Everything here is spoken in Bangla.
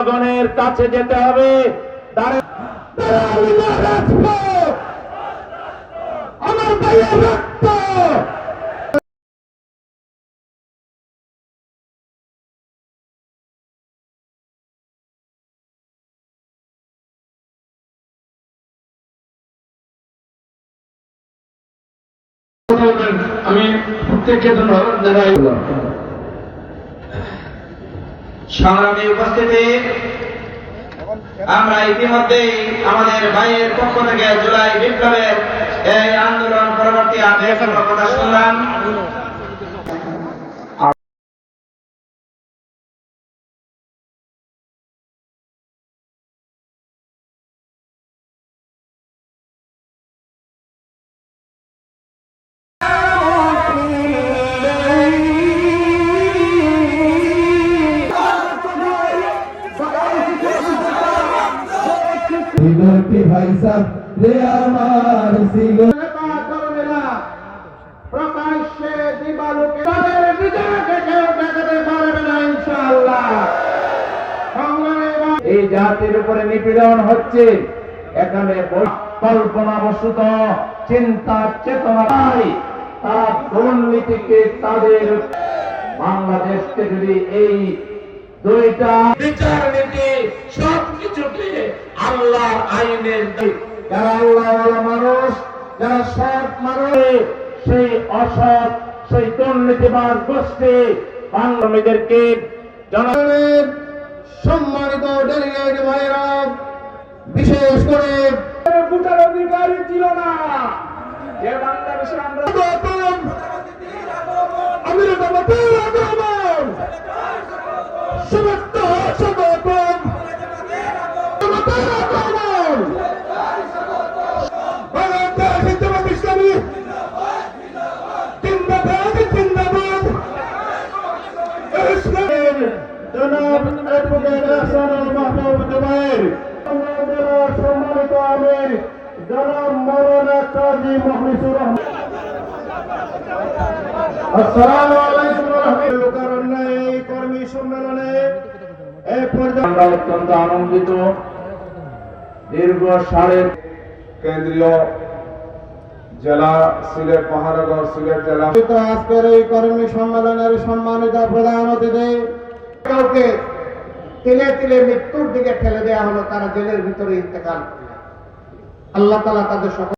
জনগণের কাছে যেতে হবে। আমি প্রত্যেককে ধন্যবাদ জানাই। সংগ্রামী উপস্থিতি আমরা ইতিমধ্যেই আমাদের ভাইয়ের পক্ষ থেকে জুলাই বিপ্লবের এই আন্দোলন পরবর্তী আদেশ কথা শুনলাম সিগরটি ভাই সাহ? রে আমার সিগর প্রকাশ্যে দিবালোকে তাদের বিজয়কে কেউ দেখাতে পারবে না ইনশাআল্লাহ। এই জাতির উপরে নিপীড়ন হচ্ছে। এখানে কল্পনা বস্তুত চিন্তা চেতনা নাই। তার দুর্নীতিকে তাদের বাংলাদেশকে যদি এই দুইটা বিচার নীতি সব কিছুকে আল্লাহর আইনের। যারা আল্লাহ মানুষ যারা সৎ মানুষ সেই অসৎ সেই দুর্নীতিবাদ গোষ্ঠী বাংলাদেশকে জনগণের সম্মানিত ডেলিগেট ভাইরা বিশেষ করে ভোটার অধিকারী ছিল না যে বাংলাদেশে আমরা আমির জিন্দাবাদ জিন্দাবাদ ইসলামের জনাব অ্যাডভোকেট হাসানুল মাহমুদ জুবাইর সম্মানিত আমির জনাব মৌলানা কাজী মহলিসুর রহমান আসসালামু আলাইকুম রাহমাতুল্লাহি এই কর্মী সম্মেলনে এই পর্যায়ে আমরা অত্যন্ত আনন্দিত। দীর্ঘ সাড়ে কেন্দ্রীয় জেলা সিলেট সিলেট জেলা এই কর্মী কাউকে তিলে তিলে মৃত্যুর দিকে ঠেলে দেওয়া হলো, তারা জেলের ভিতরে ইন্তেকাল আল্লাহ তালা তাদের সকল